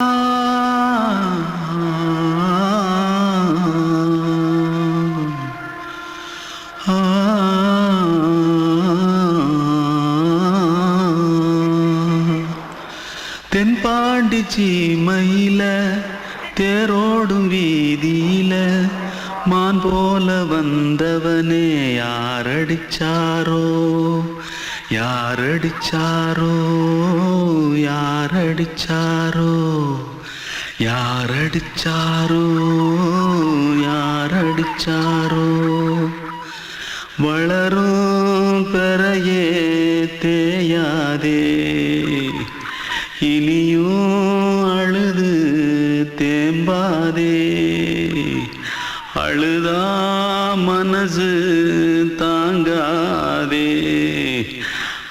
தென்பாண்டி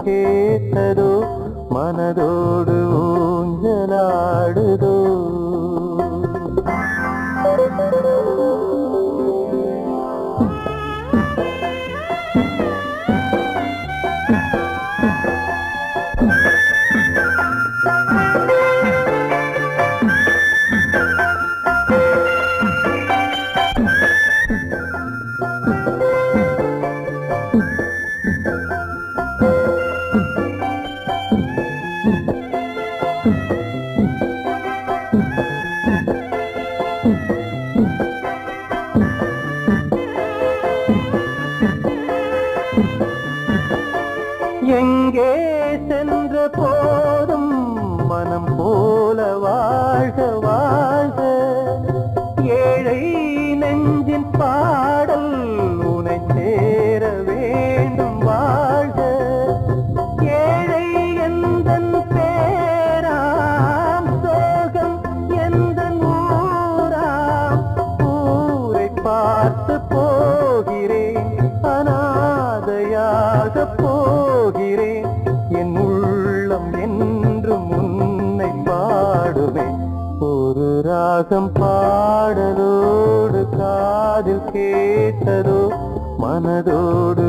കേട്ടതോ മനതോട് ഊഞ്ഞലാട് கேட்டதோ மனதோடு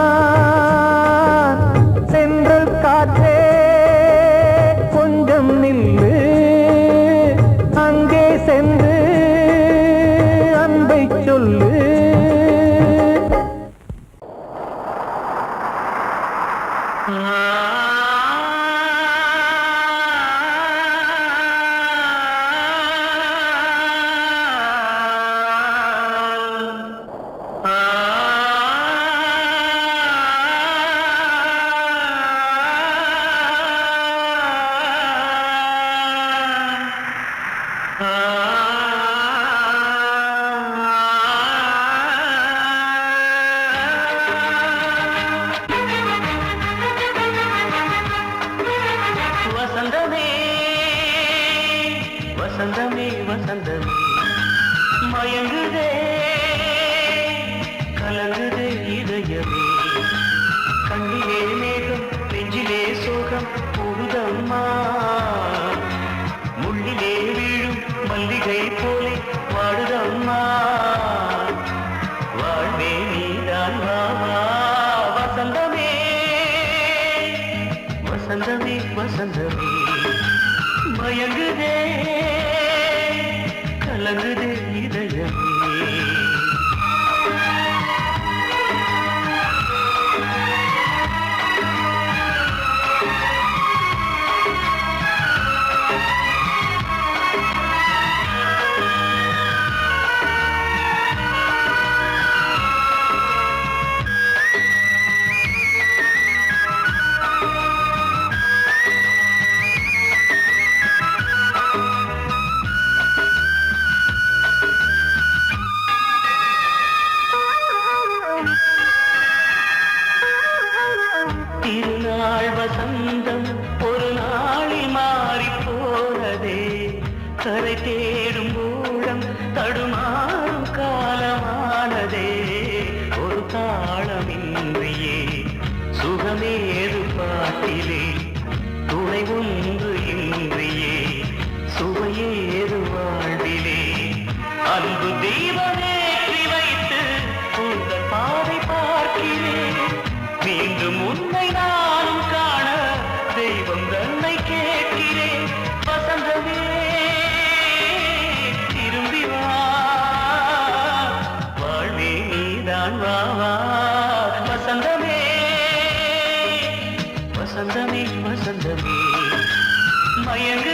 மயங்குதே மயங்கு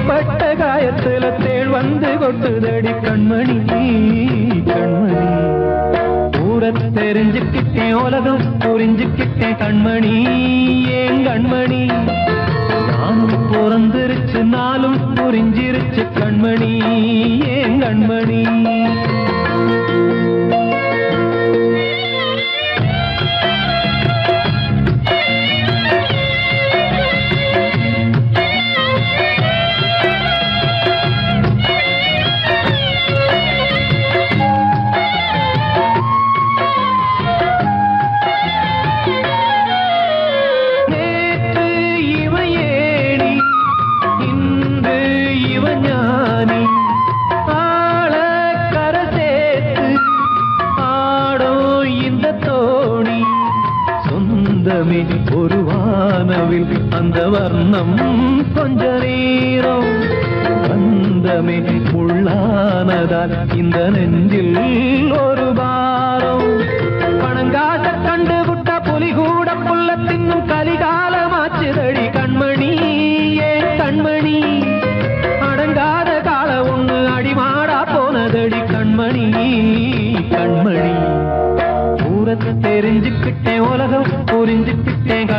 தீப்பட்ட காயத்துல தேள் வந்து கொட்டுதடி கண்மணி கண்மணி. ஊர தெரிஞ்சுக்கிட்டேன் உலகம் புரிஞ்சுக்கிட்டேன் கண்மணி. ஏன் கண்மணி? நானும் பிறந்திருச்சு நாளும் புரிஞ்சிருச்சு கண்மணி. ஏன் கண்மணி? சொந்தமே ஒரு வானவில் அந்த வர்ணம் கொஞ்ச நேரம். வந்தமே முள்ளானதால் இந்த நெஞ்சில் ஒரு பாரம். பணங்காட்ட கண்டு விட்ட புலி கூட புள்ள தின்னும் கலிகாலமாச்சுதடி கண்மணி ஏன் கண்மணி. அடங்காத கால ஒண்ணு அடிமாடா போனதடி கண்மணி கண்மணி. ஊரத்தை தெரிஞ்சுக்கிட்டேன் உலகம் புரிஞ்சு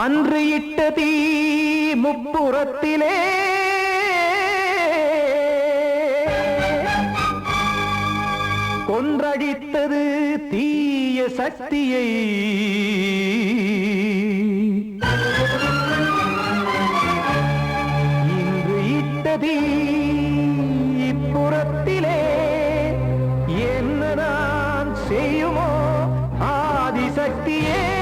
அன்று இட்ட தீ முப்புறத்திலே. கொன்றடித்தது தீய சக்தியை. இன்று இட்ட தீ இப்புறத்திலே. என்ன நான் செய்யுமோ ஆதிசக்தியே.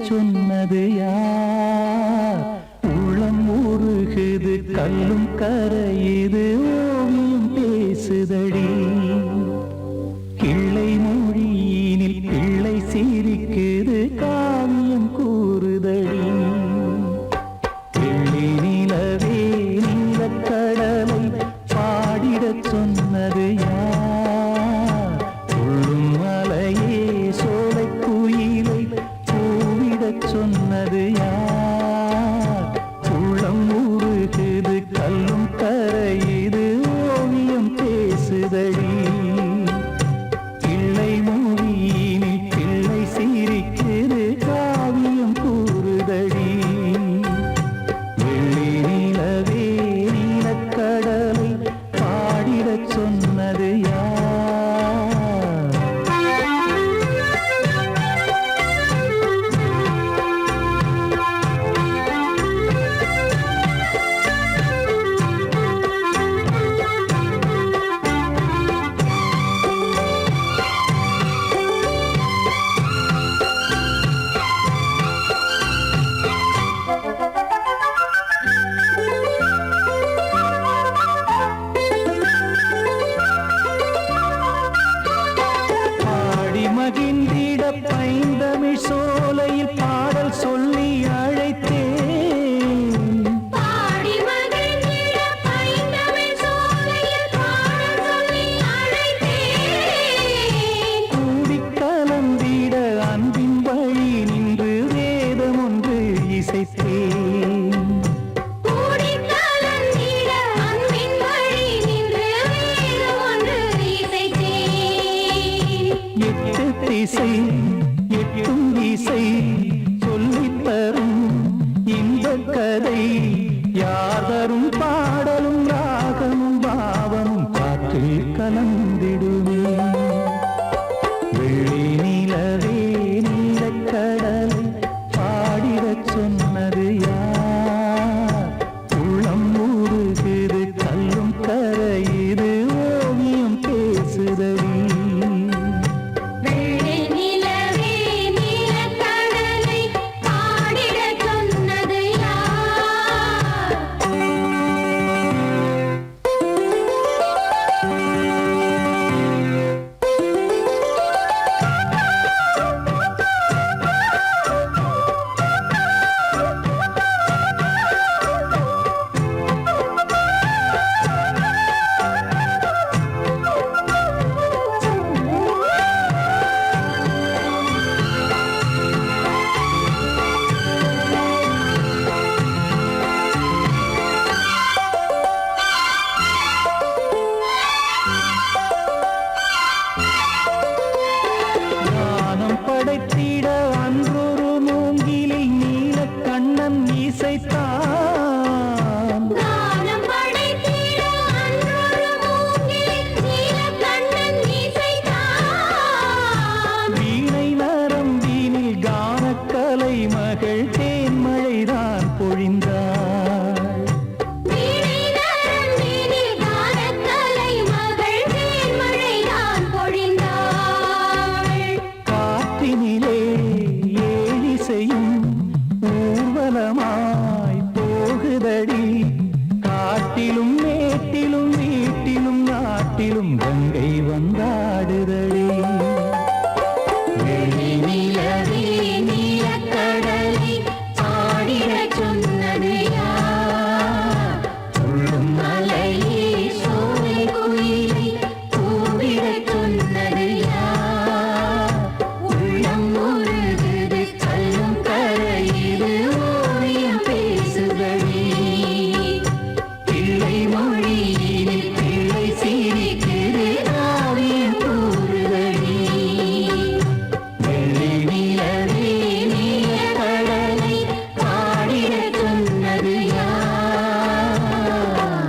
சொன்னது யார்? உளம் உருகுது கல்லும் கரையுது. எட்டு எட்டும் இசை.